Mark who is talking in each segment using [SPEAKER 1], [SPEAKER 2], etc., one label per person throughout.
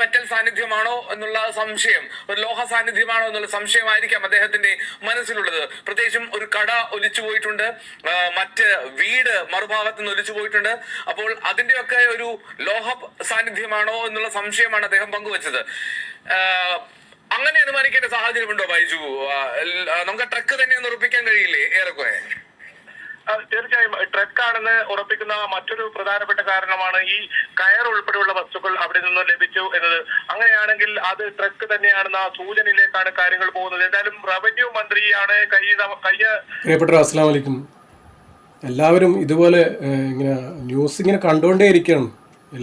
[SPEAKER 1] Metal സാന്നിധ്യമാണോ എന്നുള്ള സംശയം ഒരു ലോഹ സാന്നിധ്യമാണോ എന്നുള്ള സംശയമായിരിക്കാം അദ്ദേഹത്തിന്റെ മനസ്സിലുള്ളത്. പ്രത്യേകിച്ചും ഒരു കട ഒലിച്ചു പോയിട്ടുണ്ട് മറ്റ് വീട് മറുഭാഗത്ത് നിന്ന് ഒലിച്ചു പോയിട്ടുണ്ട്. അപ്പോൾ അതിന്റെയൊക്കെ ഒരു ലോഹ സാന്നിധ്യമാണോ എന്നുള്ള സംശയമാണ് അദ്ദേഹം പങ്കുവച്ചത്. അങ്ങനെ അനുമാനിക്കേണ്ട സാഹചര്യമുണ്ടോ ബൈജു? നമുക്ക് ട്രക്ക് തന്നെ ഒന്ന് ഉറപ്പിക്കാൻ കഴിയില്ലേ? ഏറെക്കുറെ.
[SPEAKER 2] തീർച്ചയായും. ട്രക്ക് ആണെന്ന് ഉറപ്പിക്കുന്ന മറ്റൊരു പ്രധാനപ്പെട്ട കാരണമാണ് ഈ കയർ ഉൾപ്പെടെയുള്ള വസ്തുക്കൾ അവിടെ നിന്ന് ലഭിച്ചു എന്നത്. അങ്ങനെയാണെങ്കിൽ അത് ട്രക്ക് തന്നെയാണെന്ന സൂചനയിലേക്കാണ് കാര്യങ്ങൾ പോകുന്നത്. എന്തായാലും റവന്യൂ മന്ത്രിയാണ്
[SPEAKER 3] പ്രിയപ്പെട്ട എല്ലാവരും ഇതുപോലെ ഇങ്ങനെ ന്യൂസ് ഇങ്ങനെ കണ്ടുകൊണ്ടേ ഇരിക്കുകയാണ്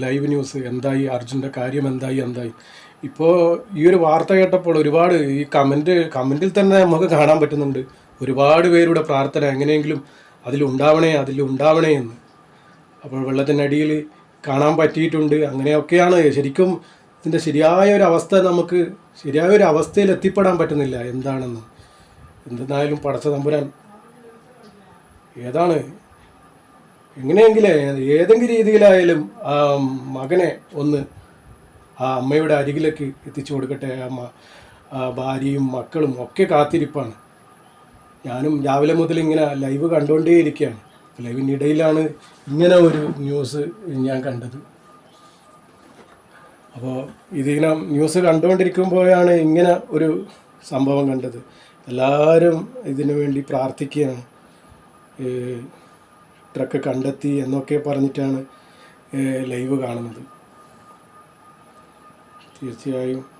[SPEAKER 3] ലൈവ് ന്യൂസ് എന്തായി അർജുന്റെ കാര്യം എന്തായി എന്തായി. ഇപ്പോൾ ഈ ഒരു വാർത്ത കേട്ടപ്പോൾ ഒരുപാട് ഈ കമന്റ് കമന്റിൽ തന്നെ നമുക്ക് കാണാൻ പറ്റുന്നുണ്ട്. ഒരുപാട് പേരുടെ പ്രാർത്ഥന എങ്ങനെയെങ്കിലും അതിലുണ്ടാവണേ അതിലുണ്ടാവണേ എന്ന്. അപ്പോൾ വെള്ളത്തിനടിയിൽ കാണാൻ പറ്റിയിട്ടുണ്ട്. അങ്ങനെയൊക്കെയാണ് ശരിക്കും ഇതിന്റെ ശരിയായ ഒരു അവസ്ഥ നമുക്ക് ശരിയായ ഒരു അവസ്ഥയിൽ എത്തിപ്പെടാൻ പറ്റുന്നില്ല. എന്താണെന്ന്? എന്തെന്നായാലും പടച്ച തമ്പുരാൻ ഏതാണ്? എങ്ങനെയെങ്കിലും ഏതെങ്കിലും രീതിയിലായാലും ആ മകനെ ഒന്ന് ആ അമ്മയുടെ അരികിലേക്ക് എത്തിച്ചു കൊടുക്കട്ടെ. അമ്മ ഭാര്യയും മക്കളും ഒക്കെ കാത്തിരിപ്പാണ്. ഞാനും രാവിലെ മുതൽ ഇങ്ങനെ ലൈവ് കണ്ടുകൊണ്ടേ കണ്ടുകൊണ്ടേയിരിക്കുകയാണ് ലൈവിനിടയിലാണ് ഇങ്ങനെ ഒരു ന്യൂസ് ഞാൻ കണ്ടത്. അപ്പോൾ ഇതിങ്ങനെ ന്യൂസ് കണ്ടുകൊണ്ടിരിക്കുമ്പോഴാണ് ഇങ്ങനെ ഒരു സംഭവം കണ്ടത്. എല്ലാവരും ഇതിനു വേണ്ടി പ്രാർത്ഥിക്കുകയാണ്. ട്രക്ക് കണ്ടെത്തി എന്നൊക്കെ പറഞ്ഞിട്ടാണ് ലൈവ് കാണുന്നത്. തീർച്ചയായും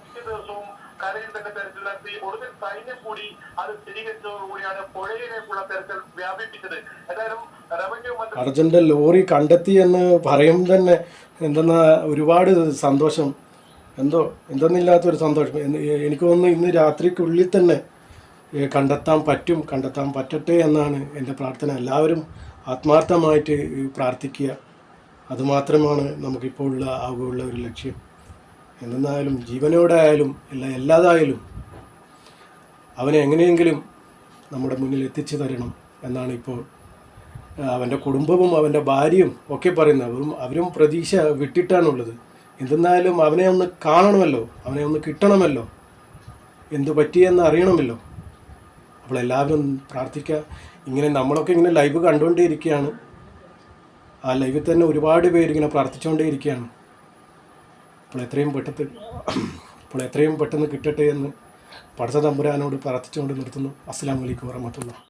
[SPEAKER 2] നടത്തി ഒടുവിൽ സൈന്യം കൂടി അത് സ്ഥിരീകരിച്ചതോടുകൂടിയാണ് പുഴയിലേക്കുള്ള തെരച്ചിൽ വ്യാപിപ്പിച്ചത്. മന്ത്രി
[SPEAKER 3] അർജന്റെ ലോറി കണ്ടെത്തി എന്ന് പറയും തന്നെ എന്തെന്നാ ഒരുപാട് സന്തോഷം. എന്തോ എന്തെന്നില്ലാത്തൊരു സന്തോഷം. എനിക്ക് തോന്നുന്നു ഇന്ന് രാത്രിക്കുള്ളിൽ തന്നെ കണ്ടെത്താൻ പറ്റും കണ്ടെത്താൻ പറ്റട്ടെ എന്നാണ് എന്റെ പ്രാർത്ഥന. എല്ലാവരും ആത്മാർത്ഥമായിട്ട് പ്രാർത്ഥിക്കുക. അതുമാത്രമാണ് നമുക്കിപ്പോൾ ഉള്ള ആകെയുള്ള ഒരു ലക്ഷ്യം. എന്തെന്നായാലും ജീവനോടെ ആയാലും എല്ലാ എല്ലാതായാലും അവനെ എങ്ങനെയെങ്കിലും നമ്മുടെ മുന്നിൽ എത്തിച്ചു തരണം എന്നാണ് ഇപ്പോൾ അവന്റെ കുടുംബവും അവന്റെ ഭാര്യയും ഒക്കെ പറയുന്നത്. അവരും അവരും പ്രതീക്ഷ വിട്ടിട്ടാണുള്ളത്. എന്തെന്നാലും അവനെ ഒന്ന് കാണണമല്ലോ. അവനെ ഒന്ന് കിട്ടണമല്ലോ. എന്തു പറ്റിയെന്ന് അറിയണമല്ലോ. അപ്പോൾ എല്ലാവരും പ്രാർത്ഥിക്കുക. ഇങ്ങനെ നമ്മളൊക്കെ ഇങ്ങനെ ലൈവ് കണ്ടുകൊണ്ടേയിരിക്കുകയാണ്. ആ ലൈവിൽ തന്നെ ഒരുപാട് പേരിങ്ങനെ പ്രാർത്ഥിച്ചുകൊണ്ടേ ഇരിക്കുകയാണ് അപ്പോൾ എത്രയും പെട്ടെന്ന് അപ്പോൾ എത്രയും പെട്ടെന്ന് കിട്ടട്ടെ എന്ന് പടച്ച തമ്പുരാനോട് പ്രാർത്ഥിച്ചുകൊണ്ട് നിർത്തുന്നു. അസ്സാം വലൈക്കും വറഹമത്തുള്ള